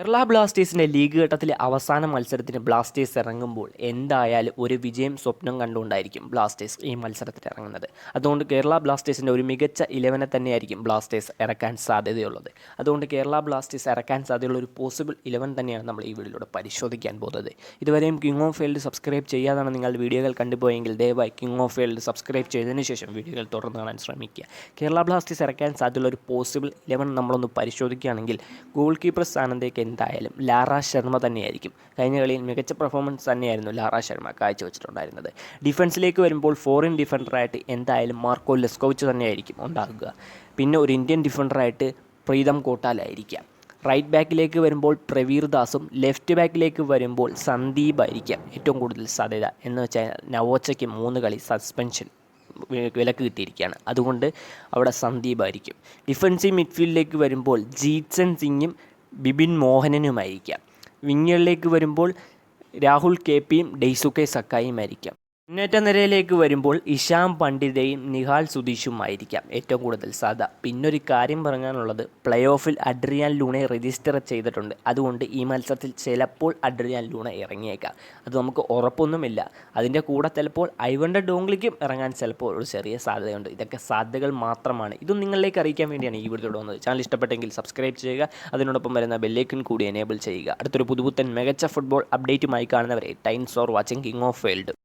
കേരള ബ്ലാസ്റ്റേഴ്സിന്റെ ലീഗ് ഘട്ടത്തിലെ അവസാന മത്സരത്തിന് ബ്ലാസ്റ്റേഴ്സ് ഇറങ്ങുമ്പോൾ എന്തായാലും ഒരു വിജയം സ്വപ്നം കണ്ടുകൊണ്ടായിരിക്കും ബ്ലാസ്റ്റേഴ്സ് ഈ മത്സരത്തിൽ ഇറങ്ങുന്നത്. അതുകൊണ്ട് കേരള ബ്ലാസ്റ്റേഴ്സിന്റെ ഒരു മികച്ച ഇലവനെ തന്നെയായിരിക്കും ബ്ലാസ്റ്റേഴ്സ് ഇറക്കാൻ സാധ്യതയുള്ളത്. അതുകൊണ്ട് കേരള ബ്ലാസ്റ്റേഴ്സ് ഇറക്കാൻ സാധ്യതയുള്ള ഒരു പോസിബിൾ ഇലവൻ തന്നെയാണ് നമ്മൾ ഈ വീഡിയോയിലൂടെ പരിശോധിക്കാൻ പോകുന്നത്. ഇതുവരെയും കിങ് ഓഫ് ഫീൽഡ് സബ്സ്ക്രൈബ് ചെയ്യാതാണ് നിങ്ങൾ വീഡിയോകൾ കണ്ടുപോയെങ്കിൽ ദയവായി കിങ് ഓഫ് ഫീൽഡ് സബ്സ്ക്രൈബ് ചെയ്തതിന് ശേഷം വീഡിയോകൾ തുടർന്ന് കാണാൻ ശ്രമിക്കുക. കേരള ബ്ലാസ്റ്റേഴ്സ് ഇറക്കാൻ സാധ്യതയുള്ള ഒരു പോസിബിൾ ഇലവൻ നമ്മളൊന്ന് പരിശോധിക്കുകയാണെങ്കിൽ ഗോൾ കീപ്പർ സ്ഥാനത്തേക്ക് എന്തായാലും ലാറ ശർമ്മ തന്നെയായിരിക്കും. കഴിഞ്ഞ കളിയിൽ മികച്ച പെർഫോമൻസ് തന്നെയായിരുന്നു ലാറ ശർമ്മ കാഴ്ചവെച്ചിട്ടുണ്ടായിരുന്നത് ഡിഫൻസിലേക്ക് വരുമ്പോൾ ഫോറിൻ ഡിഫൻഡറായിട്ട് എന്തായാലും മാർക്കോ ലെസ്കോവിച്ച് തന്നെയായിരിക്കും ഉണ്ടാകുക. പിന്നെ ഒരു ഇന്ത്യൻ ഡിഫൻഡറായിട്ട് പ്രീതം കോട്ടാലായിരിക്കാം. റൈറ്റ് ബാക്കിലേക്ക് വരുമ്പോൾ പ്രവീർ ദാസും ലെഫ്റ്റ് ബാക്കിലേക്ക് വരുമ്പോൾ സന്ദീപ് ആയിരിക്കാം ഏറ്റവും കൂടുതൽ സാധ്യത. എന്ന് വെച്ചാൽ നവോച്ചയ്ക്ക് മൂന്ന് കളി സസ്പെൻഷൻ വിലക്ക് കിട്ടിയിരിക്കുകയാണ്. അതുകൊണ്ട് അവിടെ സന്ദീപ് ആയിരിക്കും. ഡിഫൻസീവ് മിഡ്ഫീൽഡിലേക്ക് വരുമ്പോൾ ജീത്സൻ സിംഗും ബിബിൻ മോഹനനുമായിരിക്കാം. വിങ്ങുകളിലേക്ക് വരുമ്പോൾ രാഹുൽ കെ പിയും ഡെയ്സുക്കെ സക്കായും ആയിരിക്കാം മുന്നേറ്റ നിരയിലേക്ക് വരുമ്പോൾ ഇഷാം പണ്ഡിതയും നിഹാൽ സുധീഷുമായിരിക്കാം. ഏറ്റവും കൂടുതൽ സാധ്യത. പിന്നൊരു കാര്യം പറയാനുള്ളത് പ്ലേ ഓഫിൽ അഡ്രിയാൻ ലൂണെ രജിസ്റ്റർ ചെയ്തിട്ടുണ്ട്. അതുകൊണ്ട് ഈ മത്സരത്തിൽ ചിലപ്പോൾ അഡ്രിയാൻ ലൂണ ഇറങ്ങിയേക്കാം. അത് നമുക്ക് ഉറപ്പൊന്നുമില്ല. അതിന്റെ കൂടെ ചിലപ്പോൾ ഐവണ്ട ഡോങ്ലിക്കും ഇറങ്ങാൻ ചിലപ്പോൾ ഒരു ചെറിയ സാധ്യതയുണ്ട്. ഇതൊക്കെ സാധ്യതകൾ മാത്രമാണ്. ഇതും നിങ്ങളിലേക്ക് അറിയിക്കാൻ വേണ്ടിയാണ് ഈ വീഡിയോ വന്നത് ചാനൽ ഇഷ്ടപ്പെട്ടെങ്കിൽ സബ്സ്ക്രൈബ് ചെയ്യുക. അതിനോടൊപ്പം വരുന്ന ബെല്ലേക്കൻ കൂടി എനേബിൾ ചെയ്യുക. അടുത്തൊരു പുതുപുത്തൻ മികച്ച ഫുട്ബോൾ അപ്ഡേറ്റുമായി കാണുന്നവരെ times or watching king of world